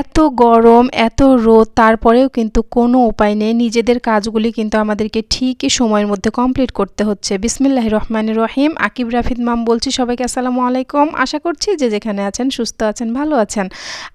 এত গরম, এত রোদ, তারপরেও কিন্তু কোনো উপায় নেই। নিজেদের কাজগুলি কিন্তু আমাদেরকে ঠিকই সময়ের মধ্যে কমপ্লিট করতে হচ্ছে। বিসমিল্লাহ রহমান রহিম, আকিব রাফিদ মাম বলছি সবাইকে আসসালামু আলাইকুম। আশা করছি যে যেখানে আছেন, সুস্থ আছেন, ভালো আছেন।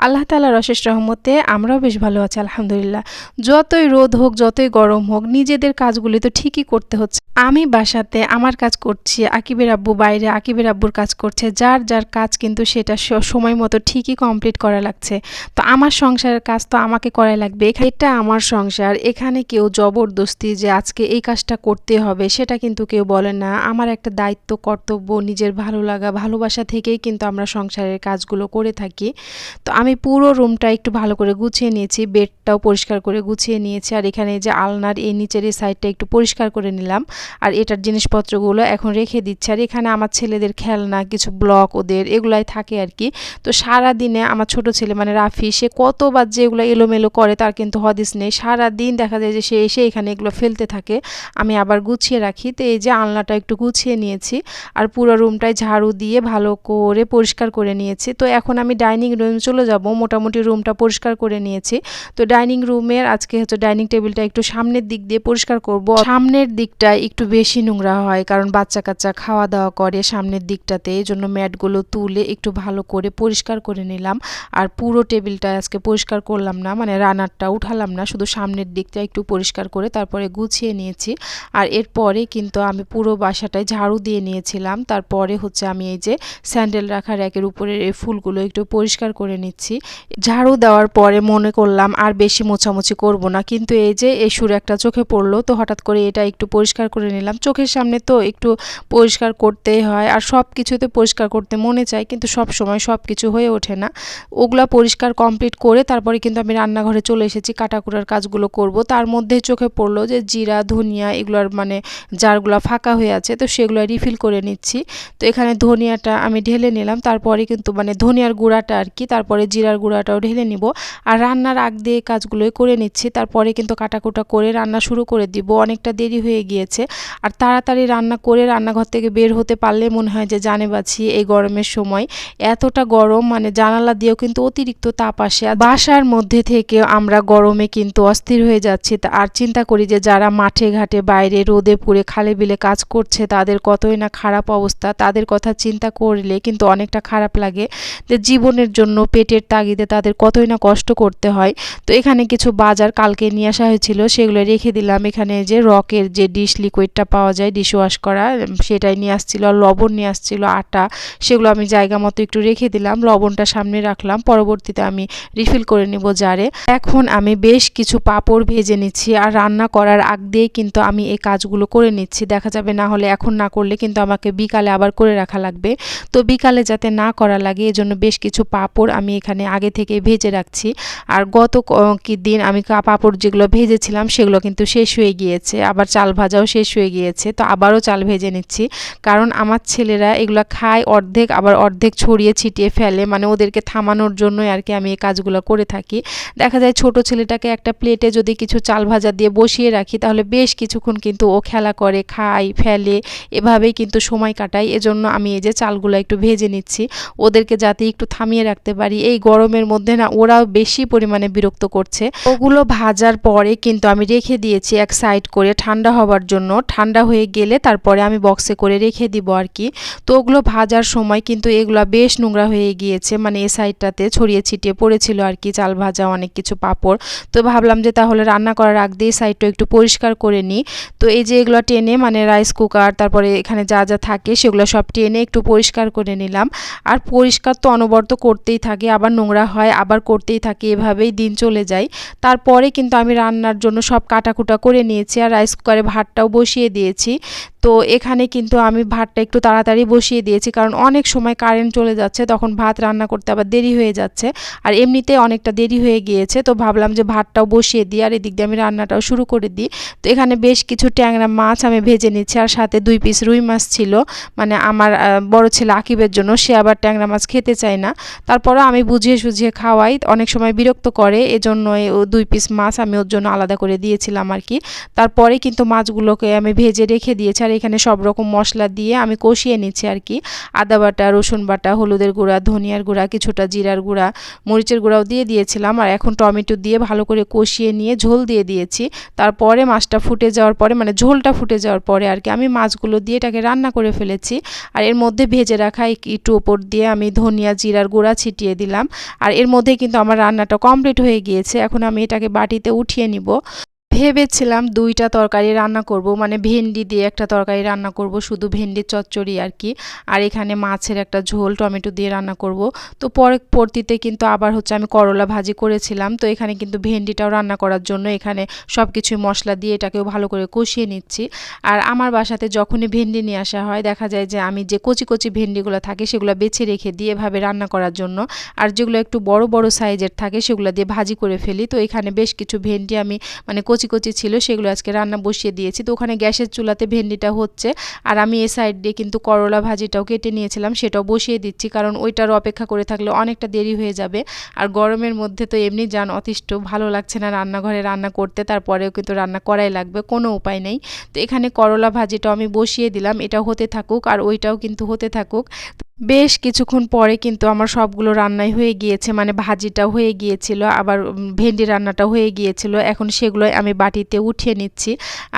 আল্লাহ তালার অশেষ রহমতে আমরাও বেশ ভালো আছি, আলহামদুলিল্লাহ। যতই রোদ হোক, যতই গরম হোক, নিজেদের কাজগুলি তো ঠিকই করতে হচ্ছে। আমি বাসাতে আমার কাজ করছি, আকিবের আব্বু বাইরে, আকিবের আব্বুর কাজ করছে। যার যার কাজ কিন্তু সেটা সময় মতো ঠিকই কমপ্লিট করা লাগছে। তো আমার সংসারের কাজ তো আমাকে করাই লাগবে। এটা আমার সংসার। এখানে কেউ জবরদস্তি যে আজকে এই কাজটা করতে হবে, সেটা কিন্তু কেউ বলে না। আমার একটা দায়িত্ব, কর্তব্য, নিজের ভালো লাগা, ভালোবাসা থেকেই কিন্তু আমরা সংসারের কাজগুলো করে থাকি। তো আমি পুরো রুমটা একটু ভালো করে গুছিয়ে নিয়েছি, বেডটাও পরিষ্কার করে গুছিয়ে নিয়েছি, আর এখানে যে আলনার এই নিচের এই সাইডটা একটু পরিষ্কার করে নিলাম। আর এটার জিনিসপত্রগুলো এখন রেখে দিচ্ছে। আর এখানে আমার ছেলেদের খেলনা, কিছু ব্লক ওদের, এগুলাই থাকে আর কি। তো সারা দিনে আমার ছোট ছেলে মানে রাফি সে কতবার যে এগুলো এলোমেলো করে তার কিন্তু হদিস নেই। সারা দিন দেখা যায় যে সে এসে এখানে এগুলো ফেলতে থাকে। আমি আবার গুছিয়ে রাখি। তো এই যে আলনাটা একটু গুছিয়ে নিয়েছি আর পুরো রুমটায় ঝাড়ু দিয়ে ভালো করে পরিষ্কার করে নিয়েছি। তো এখন আমি ডাইনিং রুমে চলে যাব। মোটামুটি রুমটা পরিষ্কার করে নিয়েছি। তো ডাইনিং রুমের আজকে হচ্ছে ডাইনিং টেবিলটা একটু সামনের দিক দিয়ে পরিষ্কার করব। সামনের দিকটা একটু বেশি নোংরা হয় কারণ বাচ্চা কাচ্চা খাওয়া দাওয়া করে সামনের দিকটাতে। এই জন্য ম্যাটগুলো তুলে একটু ভালো করে পরিষ্কার করে নিলাম। আর পুরো টেবিলটা আজকে পরিষ্কার করলাম না মানে রানারটা উঠালাম না, শুধু সামনের দিকটা একটু পরিষ্কার করে তারপরে গুছিয়ে নিয়েছি। আর এরপরে কিন্তু আমি পুরো বাসাটায় ঝাড়ু দিয়ে নিয়েছিলাম, তারপরে হচ্ছে আমি এই যে স্যান্ডেল রাখার একের উপরের এই ফুলগুলো একটু পরিষ্কার করে নিচ্ছি। ঝাড়ু দেওয়ার পরে মনে করলাম আর বেশি মোছামুছি করব না, কিন্তু এই যে এই সুর একটা চোখে পড়ল, তো হঠাৎ করে এটা একটু পরিষ্কার করে নিলাম। চোখের সামনে তো একটু পরিষ্কার করতেই হয়, আর সব কিছুতে পরিষ্কার করতে মনে চায়, কিন্তু সব সময় সব কিছু হয়ে ওঠে না। ওগুলা পরিষ্কার কমপ্লিট করে তারপরে কিন্তু আমি রান্নাঘরে চলে এসেছি কাটাকুটার কাজগুলো করব। তার মধ্যে চোখে পড়ল যে জিরা, ধনিয়া এগুলোর মানে জারগুলো ফাঁকা হয়ে আছে, তো সেগুলো রিফিল করে নিচ্ছি। তো এখানে ধনিয়াটা আমি ঢেলে নিলাম, তারপরে কিন্তু মানে ধনিয়ার গুঁড়াটা আর কি, তারপরে জিরার গুঁড়াটাও ঢেলে নিব। আর রান্নার আগ দিয়ে কাজগুলোই করে নিচ্ছি, তারপরে কিন্তু কাটাকুটা করে রান্না শুরু করে দিব। অনেকটা দেরি হয়ে গিয়েছে, আর তাড়াতাড়ি রান্না করে রান্নাঘর থেকে বের হতে পারলে মনে হয় যে জানে বাছি এই গরমের সময়। এতটা গরম মানে জানালা দিয়েও কিন্তু অতিরিক্ত তাপ আসে বাসার মধ্যে থেকে আমরা গরমে কিন্তু অস্থির হয়ে যাচ্ছি। আর চিন্তা করি যে যারা মাঠে ঘাটে, বাইরে রোদে পুড়ে খালে বিলে কাজ করছে, তাদের কতই না খারাপ অবস্থা। তাদের কথা চিন্তা করলে কিন্তু অনেকটা খারাপ লাগে যে জীবনের জন্য পেটের তাগিদে তাদের কতই না কষ্ট করতে হয়। তো এখানে কিছু বাজার কালকে নিয়ে আসা হয়েছিল, সেগুলো রেখে দিলাম। এখানে যে রকের যে ডিশ লিকুইডটা পাওয়া যায়, ডিশ ওয়াশ করা সেটাই নিয়ে আসছিল। লবণ নিয়ে আসছিল, আটা, সেগুলো আমি জায়গা মতো একটু রেখে দিলাম। লবণটা সামনে রাখলাম। পরবর্তীতে আমি রিফিল করে নিব জারে। এখন আমি বেশ কিছু পাপড় ভেজে নিচ্ছি আর রান্না করার আগ দিয়েই কিন্তু আমি এই কাজগুলো করে নিচ্ছি। দেখা যাবে না হলে এখন না করলে কিন্তু আমাকে বিকালে আবার করে রাখা লাগবে। তো বিকালে যাতে না করা লাগে, এজন্য বেশ কিছু পাপড় আমি এখানে আগে থেকে ভেজে রাখছি। আর গত কি দিন আমি পাপড় যেগুলো ভেজেছিলাম সেগুলো কিন্তু শেষ হয়ে গিয়েছে। আবার চাল ভাজাও শেষ হয়ে গিয়েছে। তো আবারও চাল ভেজে নিচ্ছি। কারণ আমার ছেলেরা এগুলো খায় অর্ধেক, আবার অর্ধেক ছড়িয়ে ছিটিয়ে ফেলে। মানে ওদেরকে থামানোর জন্যই আর কি আমি এই কাজগুলো করে থাকি। দেখা যায় ছোট ছেলেটাকে একটা প্লেটে যদি কিছু চাল ভাজা দিয়ে বসিয়ে রাখি, তাহলে বেশ কিছুক্ষণ কিন্তু ও খেলা করে, খায়, ফেলে, এভাবেই কিন্তু সময় কাটাই এজন্য আমি এই যে চালগুলো একটু ভেজে নিচ্ছি। ওদেরকে যাতে একটু থামিয়ে রাখতে পারি। এই গরমের মধ্যে না, ওরাও বেশি পরিমাণে বিরক্ত করছে। ওগুলো ভাজার পরে কিন্তু আমি রেখে দিয়েছি এক সাইড করে ঠান্ডা হবার জন্য। ঠান্ডা হয়ে গেলে তারপরে আমি বক্সে করে রেখে দিব আর কি। তো ওগুলো ভাজার সময় কিন্তু এগুলো বেশ নোংরা হয়ে গিয়েছে। মানে এ সাইডটাতে ছড়িয়ে ছিটিয়ে পড়েছিল আর কি, চাল ভাজা, অনেক কিছু পাপড়। তো ভাবলাম যে তাহলে রান্না করার আগ দিয়ে সাইডটা একটু পরিষ্কার করে নিই। তো এই যে এগুলো টেনে মানে রাইস কুকার তারপরে এখানে যা যা থাকে সেগুলো সব টেনে একটু পরিষ্কার করে নিলাম। আর পরিষ্কার তো অনবরত করতেই থাকে, আবার নোংরা হয়, আবার করতেই থাকে, এভাবেই দিন চলে যায়। তারপরে কিন্তু আমি রান্নার জন্য সব কাটাকুটা করে নিয়েছি আর রাইস কুকারে ভাতটাও বসিয়ে দিয়েছি। তো এখানে কিন্তু আমি ভাতটা একটু তাড়াতাড়ি বসিয়ে দিয়েছি, কারণ অনেক সময় কারেন্ট চলে যাচ্ছে, তখন ভাত রান্না করতে আবার দেরি হয়ে যাচ্ছে। আর এমনিতে অনেকটা দেরি হয়ে গিয়েছে, তো ভাবলাম যে ভাতটাও বসিয়ে দিই, আর এদিক দিয়ে আমি রান্নাটাও শুরু করে দিই। তো এখানে বেশ কিছু ট্যাংরা মাছ আমি ভেজে নিচ্ছি, আর সাথে দুই পিস রুই মাছ ছিল। মানে আমার বড় ছেলে আকিবের জন্য, সে আবার ট্যাংরা মাছ খেতে চায় না। তারপরও আমি বুঝিয়ে সুঝিয়ে খাওয়াই, অনেক সময় বিরক্ত করে এজন্য দুই পিস মাছ আমি ওর জন্য আলাদা করে দিয়েছিলাম আর কি। তারপরে কিন্তু মাছগুলোকে আমি ভেজে রেখে দিয়েছি, আর এখানে সব রকম মশলা দিয়ে আমি কষিয়ে নিচ্ছি আর কি। আদা বাটা, রসুন বাটা, হলুদের গুঁড়া, ধনিয়ার গুঁড়া, কিছুটা জিরার গুঁড়া, মরিচের গুঁড়াও দিয়ে দিয়েছিলাম আর এখন টমেটো দিয়ে ভালো করে কষিয়ে নিয়ে ঝোল দিয়ে দিয়েছি। তারপরে মাছটা ফুটে যাওয়ার পরে মানে ঝোলটা ফুটে যাওয়ার পরে আর কি আমি মাছগুলো দিয়ে এটাকে রান্না করে ফেলেছি। আর এর মধ্যে ভেজে রাখা একটু ওপর দিয়ে আমি ধনিয়া, জিরার গুঁড়া ছিটিয়ে দিলাম। আর এর মধ্যে কিন্তু আমার রান্নাটা কমপ্লিট হয়ে গিয়েছে। এখন আমি এটাকে বাটিতে উঠিয়ে নিব। ভেবেছিলাম দুইটা তরকারি রান্না করব মানে ভেন্ডি দিয়ে একটা তরকারি রান্না করব, শুধু ভেন্ডির চচ্চড়ি আর কি। আর এখানে মাছের একটা ঝোল, টমেটো দিয়ে রান্না করব। তো পরে পরতিতে কিন্তু আবার হচ্ছে আমি করলা ভাজি করেছিলাম। তো এখানে কিন্তু ভেন্ডিটাও রান্না করার জন্য এখানে সব কিছুই মশলা দিয়ে এটাকেও ভালো করে কষিয়ে নিচ্ছি। আর আমার বাসাতে যখনই ভেন্ডি নিয়ে আসা হয়, দেখা যায় যে আমি যে কচি কচি ভেন্ডিগুলো থাকে, সেগুলো বেছে রেখে দিয়ে এভাবে রান্না করার জন্য। আর যেগুলো একটু বড় বড় সাইজের থাকে, সেগুলো দিয়ে ভাজি করে ফেলি। তো এখানে বেশ কিছু ভেন্ডি আমি মানে কচি কচি কচি ছিল, সেগুলো আজকে রান্না বসিয়ে দিয়েছি। তো ওখানে গ্যাসের চুলাতে ভেন্ডিটা হচ্ছে। আর আমি এ সাইড দিয়ে কিন্তু করলা ভাজিটাও কেটে নিয়েছিলাম, সেটাও বসিয়ে দিচ্ছি। কারণ ওইটার অপেক্ষা করে থাকলে অনেকটা দেরি হয়ে যাবে। আর গরমের মধ্যে তো এমনি যান, অতিষ্ঠ, ভালো লাগছে না রান্নাঘরে রান্না করতে। তারপরেও কিন্তু রান্না করাই লাগবে, কোনো উপায় নেই। তো এখানে করলা ভাজিটাও আমি বসিয়ে দিলাম, এটা হতে থাকুক আর ওইটাও কিন্তু হতে থাকুক। বেশ কিছুক্ষণ পরে কিন্তু আমার সবগুলো রান্নাই হয়ে গিয়েছে মানে ভাজিটা হয়ে গিয়েছিল, আবার ভেন্ডি রান্নাটা হয়ে গিয়েছিল। এখন সেগুলোই আমি বাটিতে উঠিয়ে নিচ্ছি।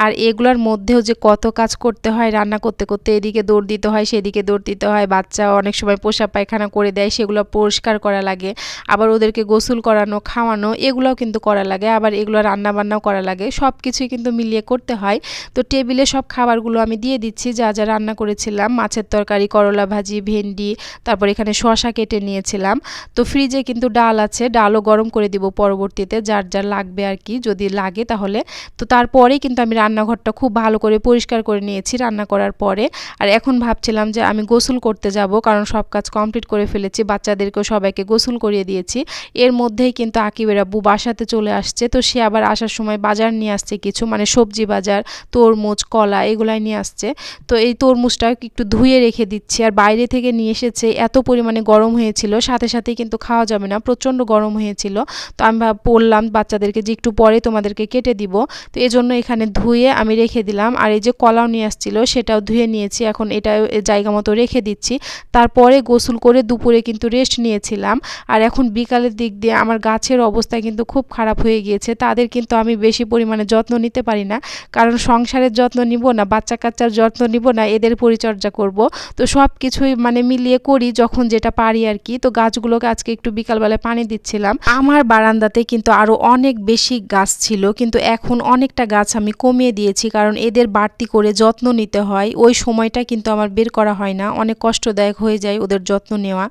আর এগুলোর মধ্যেও যে কত কাজ করতে হয়, রান্না করতে করতে এদিকে দৌড় দিতে হয়, সেদিকে দৌড় দিতে হয়, বাচ্চা অনেক সময় পোষা পায়খানা করে দেয়, সেগুলো পরিষ্কার করা লাগে। আবার ওদেরকে গোসল করানো, খাওয়ানো, এগুলোও কিন্তু করা লাগে। আবার এগুলো রান্না বান্নাও করা লাগে। সব কিছুই কিন্তু মিলিয়ে করতে হয়। তো টেবিলে সব খাবারগুলো আমি দিয়ে দিচ্ছি, যা যা রান্না করেছিলাম, মাছের তরকারি, করলা ভাজি, ভেন্ডি ভেন্ডি, তারপর এখানে শশা কেটে নিয়েছিলাম। তো ফ্রিজে কিন্তু ডাল আছে, ডালও গরম করে দিব পরবর্তীতে, যার যার লাগবে আর কি, যদি লাগে তাহলে। তো তারপরেই কিন্তু আমি রান্নাঘরটা খুব ভালো করে পরিষ্কার করে নিয়েছি রান্না করার পরে। আর এখন ভাবছিলাম যে আমি গোসল করতে যাব, কারণ সব কাজ কমপ্লিট করে ফেলেছি, বাচ্চাদেরকেও সবাইকে গোসল করিয়ে দিয়েছি। এর মধ্যেই কিন্তু আকিবের আব্বু বাসাতে চলে আসছে, তো সে আবার আসার সময় বাজার নিয়ে আসছে কিছু মানে সবজি বাজার, তরমুজ, কলা, এগুলাই নিয়ে আসছে। তো এই তরমুজটা একটু ধুয়ে রেখে দিচ্ছি, আর বাইরে থেকে নিয়ে এসেছে, এত পরিমাণে গরম হয়েছিল, সাথে সাথেই কিন্তু খাওয়া যাবে না, প্রচণ্ড গরম হয়েছিল। তো আমি বললাম বাচ্চাদেরকে যে একটু পরে তোমাদেরকে কেটে দিব। তো এই জন্য এখানে ধুয়ে আমি রেখে দিলাম। আর এই যে কলাও নিয়ে আসছিল, সেটাও ধুয়ে নিয়েছি। এখন এটা জায়গা মতো রেখে দিচ্ছি। তারপরে গোসল করে দুপুরে কিন্তু রেস্ট নিয়েছিলাম। আর এখন বিকালের দিক দিয়ে আমার গাছের অবস্থা কিন্তু খুব খারাপ হয়ে গিয়েছে। তাদের কিন্তু আমি বেশি পরিমাণে যত্ন নিতে পারি না। কারণ সংসারের যত্ন নিব না বাচ্চা কাচ্চার যত্ন নিব না, এদের পরিচর্যা করব। তো সব কিছুই মানে মিলিয়ে করি যখন যেটা পারি আর কি। তো গাছগুলোকে আজকে একটু বিকালবেলায় পানি দিচ্ছিলাম। আমার বারান্দাতে কিন্তু আরও অনেক বেশি গাছ ছিল, কিন্তু এখন অনেকটা গাছ আমি কমিয়ে দিয়েছি কারণ এদের বাড়তি করে যত্ন নিতে হয়। ওই সময়টা কিন্তু আমার বের করা হয় না, অনেক কষ্টদায়ক হয়ে যায় ওদের যত্ন নেওয়া।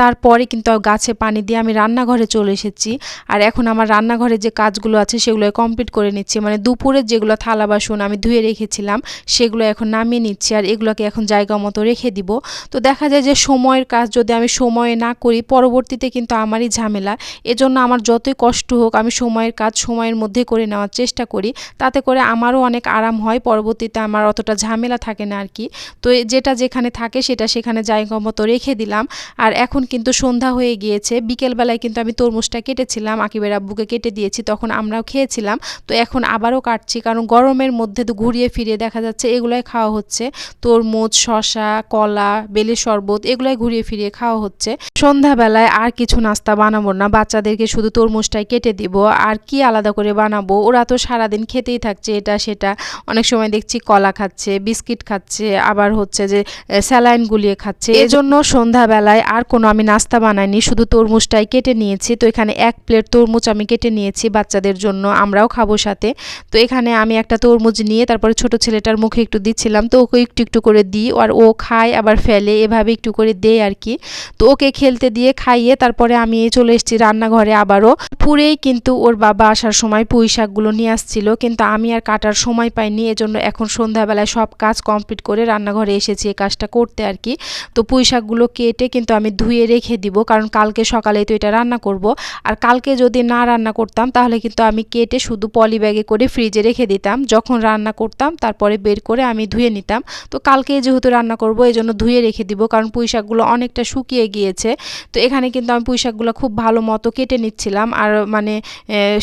তারপরে কিন্তু গাছে পানি দিয়ে আমি রান্নাঘরে চলে এসেছি। আর এখন আমার রান্নাঘরে যে কাজগুলো আছে সেগুলো কমপ্লিট করে নিচ্ছি। মানে দুপুরের যেগুলো থালা বাসন আমি ধুয়ে রেখেছিলাম, সেগুলো এখন নামিয়ে নিচ্ছি। আর এগুলোকে এখন জায়গা মতো রেখে দিব। তো দেখা যায় যে সময়ের কাজ যদি আমি সময়ে না করি, পরবর্তীতে কিন্তু আমারই ঝামেলা। এজন্য আমার যতই কষ্ট হোক, আমি সময়ের কাজ সময়ের মধ্যে করে নেওয়ার চেষ্টা করি। তাতে করে আমারও অনেক আরাম হয়, পরবর্তীতে আমার অতটা ঝামেলা থাকে না আর কি তো যেটা যেখানে থাকে, সেটা সেখানে জায়গা মতো রেখে দিলাম। আর এখন কিন্তু সন্ধ্যা হয়ে গিয়েছে, বিকেলবেলায় কিন্তু আমি তরমুজটা কেটেছিলাম, আকিবের আব্বুকে কেটে দিয়েছি, তখন আমরাও খেয়েছিলাম। তো এখন আবারও কাটছি, কারণ গরমের মধ্যে তো ঘুরিয়ে ফিরিয়ে দেখা যাচ্ছে এগুলোই খাওয়া হচ্ছে। তরমুজ শশা কলা বেলে শরবত এগুলাই ঘুরিয়ে ফিরিয়ে খাওয়া হচ্ছে। সন্ধ্যাবেলায় আর কিছু নাস্তা বানাবো না। বাচ্চাদেরকে শুধু তরমুজটাই কেটে দিব। আর কি আলাদা করে বানাবো? ওরা তো সারাদিন খেতেই থাকছে এটা সেটা। অনেক সময় দেখছি কলা খাচ্ছে বিস্কিট খাচ্ছে আবার হচ্ছে যে স্যালাইন গুলিয়ে খাচ্ছে। এজন্য সন্ধ্যাবেলায় আর কোনো আমি নাস্তা বানাইনি শুধু তরমুজটাই কেটে নিয়েছি। তো এখানে এক প্লেট তরমুজ আমি কেটে নিয়েছি বাচ্চাদের জন্য আমরাও খাব সাথে। তো এখানে আমি একটা তরমুজ নিয়ে তারপরে ছোট ছেলেটার মুখে একটু দিচ্ছিলাম। তো ওকে একটু একটু করে দিই আর ও খায় আবার ফেলে। এভাবে একটু করে দেয় আর কি। তো ওকে খেলতে দিয়ে খাইয়ে তারপরে আমি চলে এসেছি রান্নাঘরে আবারও। পুরেই কিন্তু ওর বাবা আসার সময় পুঁই শাকগুলো নিয়ে আসছিল, কিন্তু আমি আর কাটার সময় পাইনি, এজন্য এখন সন্ধ্যাবেলায় সব কাজ কমপ্লিট করে রান্নাঘরে এসেছি এই কাজটা করতে আর কি। তো পুঁই শাকগুলো কেটে কিন্তু আমি ধুয়ে রেখে দিব, কারণ কালকে সকালেই তো এটা রান্না করব। আর কালকে যদি না রান্না করতাম, তাহলে কিন্তু আমি কেটে শুধু পলি ব্যাগে করে ফ্রিজে রেখে দিতাম। যখন রান্না করতাম, তারপরে বের করে আমি ধুয়ে নিতাম। তো কালকে যেহেতু রান্না করব এই জন্য ধুয়ে রেখে দিব, কারণ পুঁই শাকগুলো অনেকটা শুকিয়ে গিয়েছে। তো এখানে কিন্তু আমি পুঁই শাকগুলো খুব ভালো মতো কেটে নিচ্ছিলাম আর মানে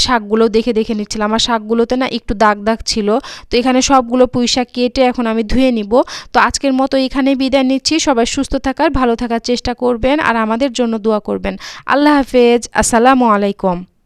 শাকগুলো দেখে দেখে নিচ্ছিলাম। আর শাকগুলোতে না একটু দাগ দাগ ছিল। তো এখানে সবগুলো পুঁই শাক কেটে এখন আমি ধুয়ে নিব। তো আজকের মতো এখানে বিদায় নিচ্ছি। সবাই সুস্থ থাকার, ভালো থাকার চেষ্টা করবেন আর আমাদের জন্য দোয়া করবেন। আল্লাহ হাফেজ। আসসালামু আলাইকুম।